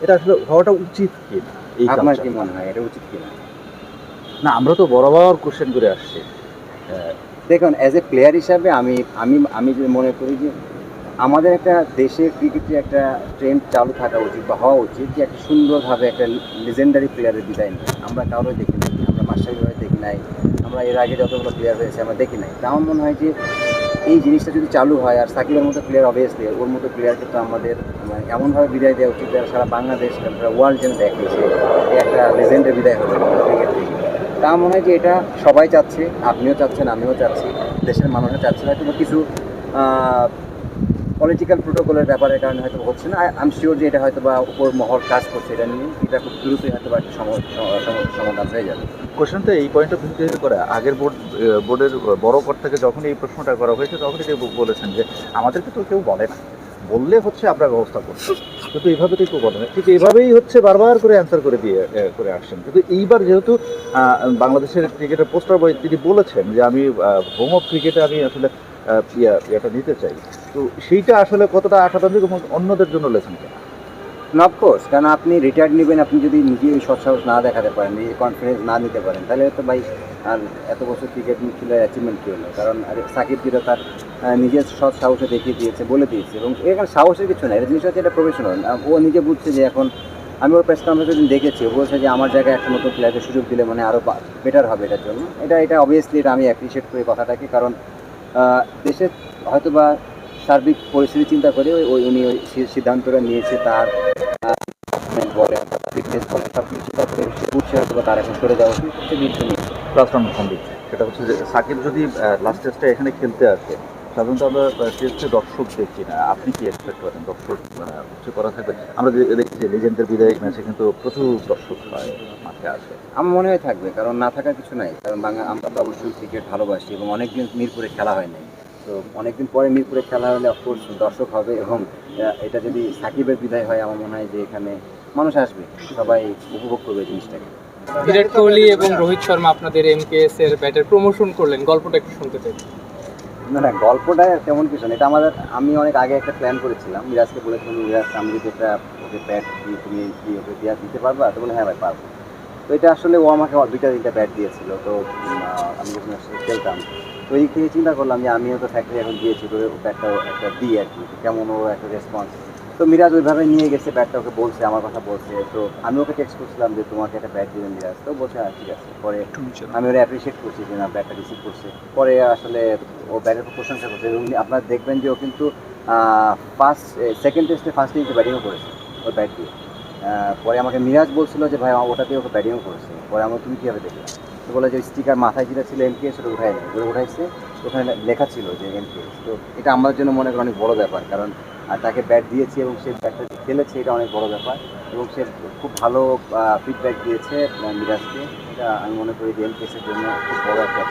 এটা আসলে হওয়াটা উচিত কি আপনার কি মনে হয় এটা উচিত কিনা না? আমরা তো বরাবর কোশ্চেন করে আসছি। আহ, দেখুন অ্যাজ এ প্লেয়ার হিসাবে আমি আমি আমি যদি মনে করি যে আমাদের একটা দেশের ক্রিকেটে একটা ট্রেন্ড চালু থাকা উচিত বা হওয়া উচিত যে একটা সুন্দরভাবে একটা লিজেন্ডারি প্লেয়ারের বিদায় নিই আমরা কারোই দেখি নাই আমরা মাস্টারি ভাবে দেখি নাই আমরা এর আগে যতগুলো প্লেয়ার হয়েছে আমরা দেখি নাই। তা আমার মনে হয় যে এই জিনিসটা যদি চালু হয় আর সাকিবের মতো প্লেয়ার অবভিয়াসলি ওর মতো প্লেয়ারকে তো আমাদের মানে এমনভাবে বিদায় দেওয়া উচিত যারা সারা বাংলাদেশ সারা ওয়ার্ল্ড যেন দেখে যে এ একটা লেজেন্ডের বিদায় থেকে। তা মনে হয় যে এটা সবাই চাচ্ছে, আপনিও চাচ্ছেন, আমিও চাচ্ছি, দেশের মানুষও চাচ্ছে। না কিছু পলিটিক্যাল প্রোটোকলের ব্যাপারের কারণে হয়তো হচ্ছে না। আই শিওর যে এটা হয়তো বা উপর মহল কাজ করছে এটা নিয়ে। এটা খুব দ্রুতই হয়তো বা একটা সম- সম- সম- সমাধান হয়ে যাবে। কোশ্চেনটা এই পয়েন্ট অফ ভিউ করে, আগের বোর্ড বোর্ডের বড় পর থেকে যখন এই প্রশ্নটা করা হয়েছে, তখন তিনি বলেছেন যে, আমাদেরকে তো কেউ বলে না। বললে হচ্ছে আমরা ব্যবস্থা করছি কিন্তু এইভাবে তো কেউ বলে না। ঠিক এইভাবেই হচ্ছে বারবার করে অ্যান্সার করে দিয়ে করে আসছেন। কিন্তু এইবার যেহেতু বাংলাদেশের ক্রিকেটের পোস্টার বয় তিনি বলেছেন যে, আমি হোম অফ ক্রিকেটে আমি আসলে ইয়া- ইয়েটা নিতে চাই। তো সেইটা আসলে কতটা আশাবাদী এবং অন্যদের জন্য লেছেন কেন অফকোর্স কারণ আপনি রিটায়ার্ড নেবেন, আপনি যদি নিজে এই সৎসাহস না দেখাতে পারেন এই কনফিডেন্স না নিতে পারেন, তাহলে তো ভাই আর এত বছর ক্রিকেট খেলার অ্যাচিভমেন্ট কী হলো? কারণ সাকিব যেটা তার নিজের সৎ সাহসে দেখিয়ে দিয়েছে, বলে দিয়েছে, এবং এখানে সাহসের কিছু নাই। এটা জিনিস হচ্ছে এটা প্রফেশনাল ও নিজে বুঝছে যে এখন আমি ওর প্রেস কনফারেন্সে দিন দেখেছি, ও বলছে যে আমার জায়গায় একটা নতুন প্লেয়ারকে সুযোগ দিলে মানে আরও বেটার হবে এটার জন্য। এটা এটা অবভিয়াসলি এটা আমি অ্যাপ্রিসিয়েট করি কথাটাকে, কারণ দেশের হয়তো বা সার্বিক পরিস্থিতি চিন্তা করে ওই- ওই উনি ওই সিদ্ধান্তটা নিয়েছে তার বলেন ফিটনেস বলেন সব কিছু চিন্তা করে সে হয়তো বা তার এখন সরে যাওয়া উচিত। সে নিয়েছে। সেটা হচ্ছে যে সাকিব যদি লাস্ট টেস্টে এখানে খেলতে আসে সাধারণত আমরা টেস্টে দর্শক দেখছি না। আপনি কি এক্সপেক্ট করেন? দর্শক করা থাকবে? আমরা যে- দেখছি যে লিজেন্ডের বিদায় ম্যাচে কিন্তু প্রচুর দর্শক হয়, মাঠে আসে। আমার মনে হয় থাকবে কারণ না থাকার কিছু নাই। কারণ বাংলা আমরা তো অবশ্যই ক্রিকেট ভালোবাসি এবং অনেকদিন মিরপুরে খেলা হয় নাই। তো অনেকদিন পরে মিরপুরে খেলা হলে অফকোর্স দর্শক হবে এবং এটা যদি সাকিবের বিদায় হয় আমার মনে হয় যে এখানে মানুষ আসবে। সবাই উপভোগ করবে জিনিসটাকে। বিরাট কোহলি এবং রোহিত শর্মা আপনাদের এমকেএস এর ব্যাটের প্রমোশন করলেন। গল্পটা একটু শুনতে চাই। না না গল্পটা তেমন কিছু না। এটা আমাদের আমি অনেক আগে একটা প্ল্যান করেছিলাম। মিরাজকে বলেছিলাম মিরাজ আমি যদি একটা ওকে ব্যাট দিয়ে তুমি কি ওকে দেওয়া দিতে পারবা? তো বলে হ্যাঁ ভাই পারব। তো এটা আসলে ও আমাকে দুইটা তিনটা ব্যাট দিয়েছিল তো আমি যখন আসলে খেলতাম তো এই থেকে চিন্তা করলাম যে আমিও তো ফ্যাক্টরি এখন দিয়েছি তো ও ব্যাটটা একটা দিই আর কি কেমন ও একটা রেসপন্স তো মিরাজ ওইভাবে নিয়ে গেছে ব্যাটটা ওকে বলছে আমার কথা বলছে তো আমি ওকে টেক্সট করছিলাম যে তোমাকে একটা ব্যাট দিবেন মিরাজ তো বলছে হ্যাঁ ঠিক আছে। পরে আমি ওরা অ্যাপ্রিসিয়েট করছি যে না ব্যাটটা রিসিভ করছে। পরে আসলে ও ব্যাটের খুব প্রশংসা করছে এবং আপনারা দেখবেন যে ও কিন্তু ফার্স্ট সেকেন্ড টেস্টে ফার্স্ট ইনিংসে ব্যাটিংও করেছে ওর ব্যাট দিয়ে। পরে আমাকে মিরাজ বলছিল যে, ভাই ওটা দিয়ে ওকে ব্যাটিংও করেছে। পরে আমার তুমি কীভাবে দেখলে? তো বলে যে, স্টিকার মাথায় যেটা ছিল এমকেএস ওটা উঠায় নেই ওটা উঠাইছে, ওখানে লেখা ছিল যে এমকেএস তো এটা আমার জন্য মনে করি অনেক বড় ব্যাপার, কারণ আর তাকে ব্যাট দিয়েছি এবং সে ব্যাটটা খেলেছে, এটা অনেক বড় ব্যাপার। এবং সে খুব ভালো ফিডব্যাক দিয়েছে মিরাজকে। এটা আমি মনে করি যে এমকেএসের জন্য খুব বড় একটা।